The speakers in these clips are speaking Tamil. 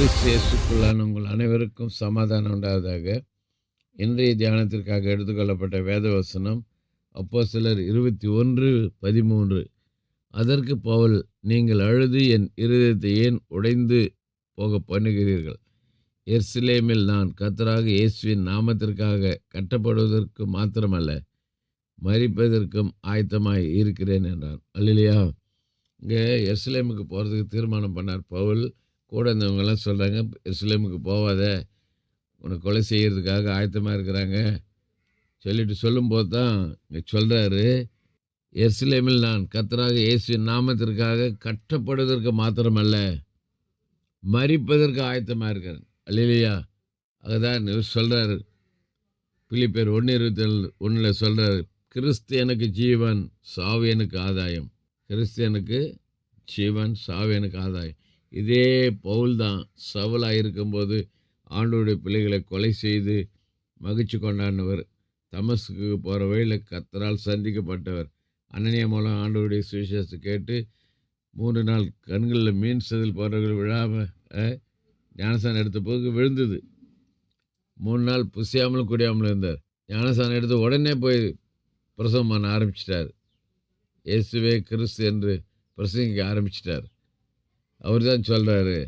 இயேசுக்குள்ளான உங்கள் அனைவருக்கும் சமாதானம் உண்டாவதாக. இன்றைய தியானத்திற்காக எடுத்துக்கொள்ளப்பட்ட வேதவசனம் அப்போ சிலர் இருபத்தி ஒன்று பதிமூன்று. அதற்கு பவுல் நீங்கள் அழுது என் இருதயத்தை ஏன் உடைந்து போக பண்ணுகிறீர்கள்? எர்சிலேமில் நான் கத்தராக இயேசுவின் நாமத்திற்காக கட்டப்படுவதற்கு மாத்திரமல்ல மறிப்பதற்கும் ஆயத்தமாய் இருக்கிறேன் என்றான் அல்லையா இங்கே எர்சிலேமுக்கு போகிறதுக்கு தீர்மானம் பண்ணார் பவுல். கூட இருந்தவங்கெல்லாம் சொல்கிறாங்க எருசலேமுக்கு போகாத உனக்கு கொலை செய்கிறதுக்காக ஆயத்தமாக இருக்கிறாங்க. சொல்லிட்டு சொல்லும்போது தான் இங்கே சொல்கிறாரு எஸ்லேமில் நான் கத்தராக இயேசுவின் நாமத்திற்காக கட்டப்படுவதற்கு மாத்திரமல்ல மறிப்பதற்கு ஆயத்தமாக இருக்கிறேன். அல்லையா அதுதான் இவர் சொல்கிறாரு பிலிப்பேர் ஒன்று இருபத்தி ஒன்றில் சொல்கிறாரு கிறிஸ்து எனக்கு ஜீவன் சாவு எனக்கு ஆதாயம். கிறிஸ்து எனக்கு ஜீவன் சாவு எனக்கு ஆதாயம். இதே பவுல் தான் சவலாக இருக்கும்போது ஆண்டோடைய பிள்ளைகளை கொலை செய்து மகிழ்ச்சி கொண்டாடினவர். தமசுக்கு போகிற வழியில் கத்தரால் சந்திக்கப்பட்டவர். அனனியா மூலம் ஆண்டோடைய சுவிசேஷத்தை கேட்டு மூன்று நாள் கண்களில் மீன் செதில் போன்றவர்கள் விழாமல் ஞானசானம் எடுத்த போது விழுந்தது. மூணு நாள் புசியாமலும் குடியாமலும் இருந்தார். ஞானசானம் எடுத்து உடனே போய் பிரசவம் பண்ண ஆரம்பிச்சிட்டார். இயேசுவே கிறிஸ்து என்று பிரசங்கிக்க ஆரம்பிச்சிட்டார். அவர் தான் சொல்கிறாரு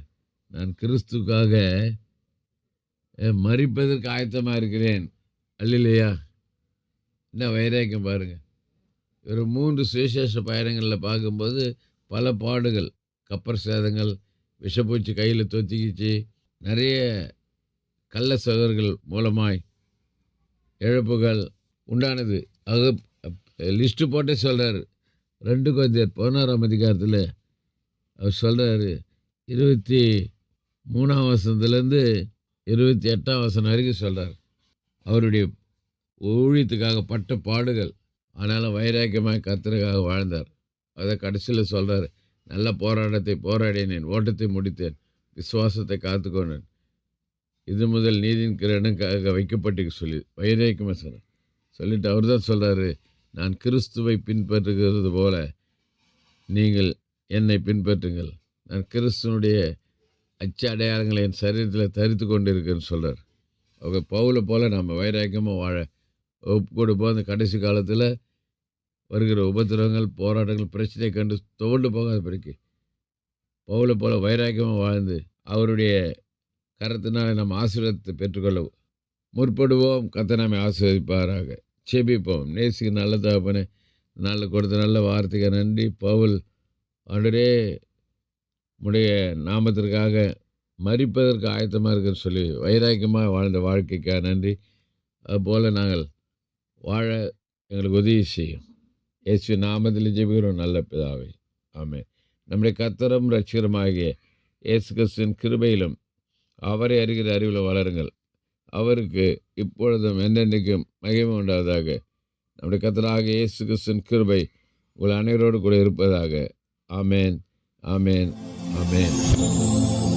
நான் கிறிஸ்துக்காக மறிப்பதற்கு ஆயத்தமாக இருக்கிறேன். அல்லையா என்ன வைராக்கியம் பாருங்கள் ஒரு மூன்று சுவிசேஷ பயணங்களில் பார்க்கும்போது பல பாடுகள். கப்பர் சேதங்கள் விஷப்பூச்சி கையில் தொத்திக்கிச்சு நிறைய கள்ள சகர்கள் மூலமாய் இழப்புகள் உண்டானது. அது லிஸ்ட்டு போட்டே சொல்கிறார் ரெண்டு கொஞ்சம் பதினாறாம் அதிகாரத்தில் அவர் சொல்கிறாரு இருபத்தி மூணாம் வசனத்துலேருந்து இருபத்தி எட்டாம் வசனம் வரைக்கும் சொல்கிறார் அவருடைய ஊழியத்துக்காக பட்ட பாடுகள் ஆனாலும் வைராக்கியமாக கத்திரக்காக வாழ்ந்தார். அதை கடைசியில் சொல்கிறார் நல்ல போராட்டத்தை போராடினேன் ஓட்டத்தை முடித்தேன் விசுவாசத்தை காத்துக்கொண்டேன். இது முதல் நீதின் கிரணுக்காக வைக்கப்பட்டு சொல்லி வைராக்கியமாக சொல்கிறார் சொல்லிட்டு அவர் தான் சொல்கிறாரு நான் கிறிஸ்துவை பின்பற்றுகிறது போல நீங்கள் என்னை பின்பற்றுங்கள். நான் கிறிஸ்துவனுடைய அச்ச அடையாளங்களை என் சரீரத்தில் தரித்து கொண்டு சொல்கிறார் அவங்க பவுலை போல் நம்ம வைராக்கியமாக வாழ ஒப்பு கொடுப்போம் அந்த கடைசி காலத்தில் வருகிற உபத்திரவங்கள் போராட்டங்கள் பிரச்சனை கண்டு தோண்டு போகாத பிறகு பவுலை போல் வைராக்கியமாக வாழ்ந்து அவருடைய கரத்தினால் நம்ம ஆசீர்வாதத்தை பெற்றுக்கொள்ளவும் முற்படுவோம். கத்தை நம்மை ஆசீர்வதிப்பாராக. செபிப்போம். நேசிக்கு நல்ல தகப்பனே நல்ல கொடுத்த நல்ல வார்த்தைக்கு நன்றி. பவுல் ஆண்டரே உடைய நாமத்திற்காக மறிப்பதற்கு ஆயத்தமாக இருக்குன்னு சொல்லி வைராக்கியமாக வாழ்ந்த வாழ்க்கைக்காக நன்றி. அதுபோல் நாங்கள் வாழ எங்களுக்கு உதவி செய்யும். இயேசு நாமத்தில் ஜெபிக்கிறோம். நல்ல பிதாவை. ஆமே நம்முடைய கத்தரம் ரட்சிகரமாகிய இயேசு கிறிஸ்துவின் கிருபையிலும் அவரை அறிகிற அறிவில் வளருங்கள். அவருக்கு இப்பொழுதும் என்றென்றைக்கும் மகிமை உண்டாவதாக. நம்முடைய கத்தராக இயேசு கிறிஸ்துவின் கிருபை உங்கள் அனைவரோடு கூட இருப்பதாக Amen. Amen. Amen.